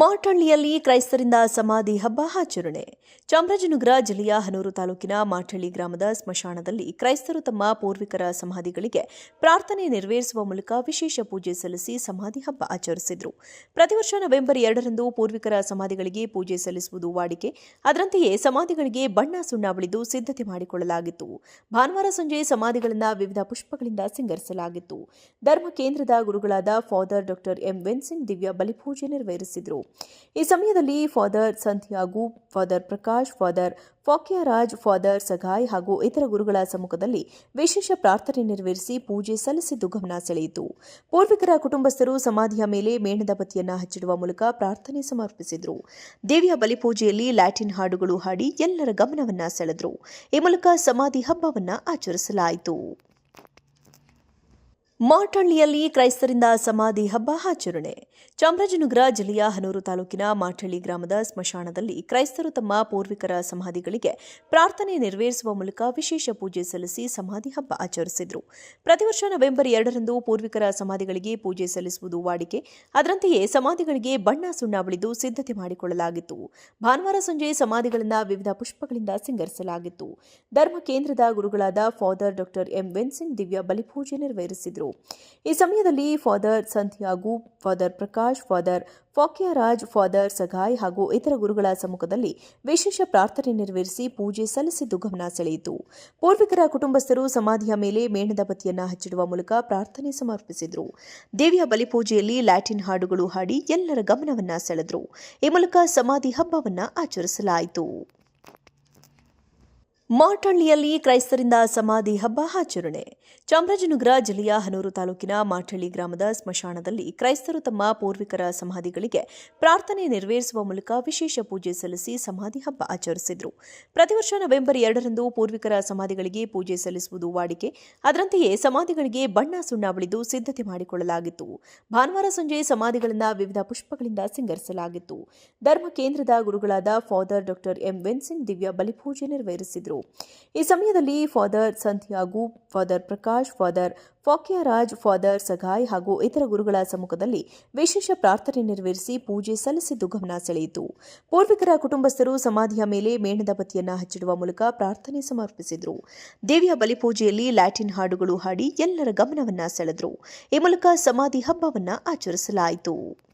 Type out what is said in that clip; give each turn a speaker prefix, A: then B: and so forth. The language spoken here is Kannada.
A: ಮಾಟಳ್ಳಿಯಲ್ಲಿ ಕ್ರೈಸ್ತರಿಂದ ಸಮಾಧಿ ಹಬ್ಬ ಆಚರಣೆ. ಚಾಮರಾಜನಗರ ಜಿಲ್ಲೆಯ ಹನೂರು ತಾಲೂಕಿನ ಮಾಟಳ್ಳಿ ಗ್ರಾಮದ ಸ್ಮಶಾನದಲ್ಲಿ ಕ್ರೈಸ್ತರು ತಮ್ಮ ಪೂರ್ವಿಕರ ಸಮಾಧಿಗಳಿಗೆ ಪ್ರಾರ್ಥನೆ ನೆರವೇರಿಸುವ ಮೂಲಕ ವಿಶೇಷ ಪೂಜೆ ಸಲ್ಲಿಸಿ ಸಮಾಧಿ ಹಬ್ಬ ಆಚರಿಸಿದರು. ಪ್ರತಿ ವರ್ಷ ನವೆಂಬರ್ ಎರಡರಂದು ಪೂರ್ವಿಕರ ಸಮಾಧಿಗಳಿಗೆ ಪೂಜೆ ಸಲ್ಲಿಸುವುದು ವಾಡಿಕೆ. ಅದರಂತೆಯೇ ಸಮಾಧಿಗಳಿಗೆ ಬಣ್ಣ ಸುಣ್ಣ ಬಳಿದು ಸಿದ್ಧತೆ ಮಾಡಿಕೊಳ್ಳಲಾಗಿತ್ತು. ಭಾನುವಾರ ಸಂಜೆ ಸಮಾಧಿಗಳನ್ನು ವಿವಿಧ ಪುಷ್ಪಗಳಿಂದ ಸಿಂಗರಿಸಲಾಗಿತ್ತು. ಧರ್ಮ ಕೇಂದ್ರದ ಗುರುಗಳಾದ ಫಾದರ್ ಡಾಕ್ಟರ್ ಎಂ. ವೆನ್ಸಿಂಗ್ ದಿವ್ಯ ಬಲಿಪೂಜೆ ನೆರವೇರಿಸಿದರು. ಈ ಸಮಯದಲ್ಲಿ Father Santhiyagu Father Prakash, Father Packiaraj, Father Sagay ಹಾಗೂ ಇತರ ಗುರುಗಳ ಸಮ್ಮುಖದಲ್ಲಿ ವಿಶೇಷ ಪ್ರಾರ್ಥನೆ ನೆರವೇರಿಸಿ ಪೂಜೆ ಸಲ್ಲಿಸಿದ್ದು ಗಮನ ಸೆಳೆಯಿತು. ಪೂರ್ವಿಕರ ಕುಟುಂಬಸ್ಥರು ಸಮಾಧಿಯ ಮೇಲೆ ಮೇಣದ ಬತ್ತಿಯನ್ನು ಹಚ್ಚಿಡುವ ಮೂಲಕ ಪ್ರಾರ್ಥನೆ ಸಮರ್ಪಿಸಿದರು. ದೇವಿಯ ಬಲಿಪೂಜೆಯಲ್ಲಿ ಲ್ಯಾಟಿನ್ ಹಾಡುಗಳು ಹಾಡಿ ಎಲ್ಲರ ಗಮನವನ್ನು ಸೆಳೆದರು. ಈ ಮೂಲಕ ಸಮಾಧಿ ಹಬ್ಬವನ್ನು ಆಚರಿಸಲಾಯಿತು. ಮಾಟಳ್ಳಿಯಲ್ಲಿ ಕ್ರೈಸ್ತರಿಂದ ಸಮಾಧಿ ಹಬ್ಬ ಆಚರಣೆ. ಚಾಮರಾಜನಗರ ಜಿಲ್ಲೆಯ ಹನೂರು ತಾಲೂಕಿನ ಮಾಟಳ್ಳಿ ಗ್ರಾಮದ ಸ್ಮಶಾನದಲ್ಲಿ ಕ್ರೈಸ್ತರು ತಮ್ಮ ಪೂರ್ವಿಕರ ಸಮಾಧಿಗಳಿಗೆ ಪ್ರಾರ್ಥನೆ ನೆರವೇರಿಸುವ ಮೂಲಕ ವಿಶೇಷ ಪೂಜೆ ಸಲ್ಲಿಸಿ ಸಮಾಧಿ ಹಬ್ಬ ಆಚರಿಸಿದರು. ಪ್ರತಿ ವರ್ಷ ನವೆಂಬರ್ ಎರಡರಂದು ಪೂರ್ವಿಕರ ಸಮಾಧಿಗಳಿಗೆ ಪೂಜೆ ಸಲ್ಲಿಸುವುದು ವಾಡಿಕೆ. ಅದರಂತೆಯೇ ಸಮಾಧಿಗಳಿಗೆ ಬಣ್ಣ ಸುಣ್ಣ ಬಳಿದು ಸಿದ್ಧತೆ ಮಾಡಿಕೊಳ್ಳಲಾಗಿತ್ತು. ಭಾನುವಾರ ಸಂಜೆ ಸಮಾಧಿಗಳನ್ನು ವಿವಿಧ ಪುಷ್ಪಗಳಿಂದ ಸಿಂಗರಿಸಲಾಗಿತ್ತು. ಧರ್ಮ ಕೇಂದ್ರದ ಗುರುಗಳಾದ ಫಾದರ್ ಡಾಕ್ಟರ್ ಎಂ. ವೆನ್ಸಿಂಗ್ ದಿವ್ಯ ಬಲಿಪೂಜೆ ನೆರವೇರಿಸಿದರು. ಈ ಸಮಯದಲ್ಲಿ Father Santhiyagu, Father Prakash, Father Packiaraj, Father Sagay ಹಾಗೂ ಇತರ ಗುರುಗಳ ಸಮ್ಮುಖದಲ್ಲಿ ವಿಶೇಷ ಪ್ರಾರ್ಥನೆ ನೆರವೇರಿಸಿ ಪೂಜೆ ಸಲ್ಲಿಸಿದ್ದು ಗಮನ ಸೆಳೆಯಿತು. ಪೂರ್ವಿಕರ ಕುಟುಂಬಸ್ಥರು ಸಮಾಧಿಯ ಮೇಲೆ ಮೇಣದ ಬತ್ತಿಯನ್ನು ಹಚ್ಚಿಡುವ ಮೂಲಕ ಪ್ರಾರ್ಥನೆ ಸಮರ್ಪಿಸಿದರು. ದೇವಿಯ ಬಲಿಪೂಜೆಯಲ್ಲಿ ಲ್ಯಾಟಿನ್ ಹಾಡುಗಳು ಹಾಡಿ ಎಲ್ಲರ ಗಮನವನ್ನು ಸೆಳೆದರು. ಈ ಮೂಲಕ ಸಮಾಧಿ ಹಬ್ಬವನ್ನು ಆಚರಿಸಲಾಯಿತು. ಮಾಟಳ್ಳಿಯಲ್ಲಿ ಕ್ರೈಸ್ತರಿಂದ ಸಮಾಧಿ ಹಬ್ಬ ಆಚರಣೆ. ಚಾಮರಾಜನಗರ ಜಿಲ್ಲೆಯ ಹನೂರು ತಾಲೂಕಿನ ಮಾಟಳ್ಳಿ ಗ್ರಾಮದ ಸ್ಮಶಾನದಲ್ಲಿ ಕ್ರೈಸ್ತರು ತಮ್ಮ ಪೂರ್ವಿಕರ ಸಮಾಧಿಗಳಿಗೆ ಪ್ರಾರ್ಥನೆ ನೆರವೇರಿಸುವ ಮೂಲಕ ವಿಶೇಷ ಪೂಜೆ ಸಲ್ಲಿಸಿ ಸಮಾಧಿ ಹಬ್ಬ ಆಚರಿಸಿದರು. ಪ್ರತಿ ವರ್ಷ ನವೆಂಬರ್ ಎರಡರಂದು ಪೂರ್ವಿಕರ ಸಮಾಧಿಗಳಿಗೆ ಪೂಜೆ ಸಲ್ಲಿಸುವುದು ವಾಡಿಕೆ. ಅದರಂತೆಯೇ ಸಮಾಧಿಗಳಿಗೆ ಬಣ್ಣ ಸುಣ್ಣ ಬಳಿದು ಸಿದ್ಧತೆ ಮಾಡಿಕೊಳ್ಳಲಾಗಿತ್ತು. ಭಾನುವಾರ ಸಂಜೆ ಸಮಾಧಿಗಳನ್ನು ವಿವಿಧ ಪುಷ್ಪಗಳಿಂದ ಸಿಂಗರಿಸಲಾಗಿತ್ತು. ಧರ್ಮ ಕೇಂದ್ರದ ಗುರುಗಳಾದ ಫಾದರ್ ಡಾಕ್ಟರ್ ಎಂ. ವೆನ್ಸಿಂಗ್ ದಿವ್ಯ ಬಲಿಪೂಜೆ ನೆರವೇರಿಸಿದರು. ಈ ಸಮಯದಲ್ಲಿ Father Santhiyagu Father Prakash, Father Packiaraj, Father Sagay ಹಾಗೂ ಇತರ ಗುರುಗಳ ಸಮ್ಮುಖದಲ್ಲಿ ವಿಶೇಷ ಪ್ರಾರ್ಥನೆ ನೆರವೇರಿಸಿ ಪೂಜೆ ಸಲ್ಲಿಸಿದ್ದು ಗಮನ ಸೆಳೆಯಿತು. ಪೂರ್ವಿಕರ ಕುಟುಂಬಸ್ಥರು ಸಮಾಧಿಯ ಮೇಲೆ ಮೇಣದ ಬತ್ತಿಯನ್ನು ಹಚ್ಚಿಡುವ ಮೂಲಕ ಪ್ರಾರ್ಥನೆ ಸಮರ್ಪಿಸಿದರು. ದೇವಿಯ ಬಲಿಪೂಜೆಯಲ್ಲಿ ಲ್ಯಾಟಿನ್ ಹಾಡುಗಳು ಹಾಡಿ ಎಲ್ಲರ ಗಮನವನ್ನು ಸೆಳೆದರು. ಈ ಮೂಲಕ ಸಮಾಧಿ ಹಬ್ಬವನ್ನು ಆಚರಿಸಲಾಯಿತು.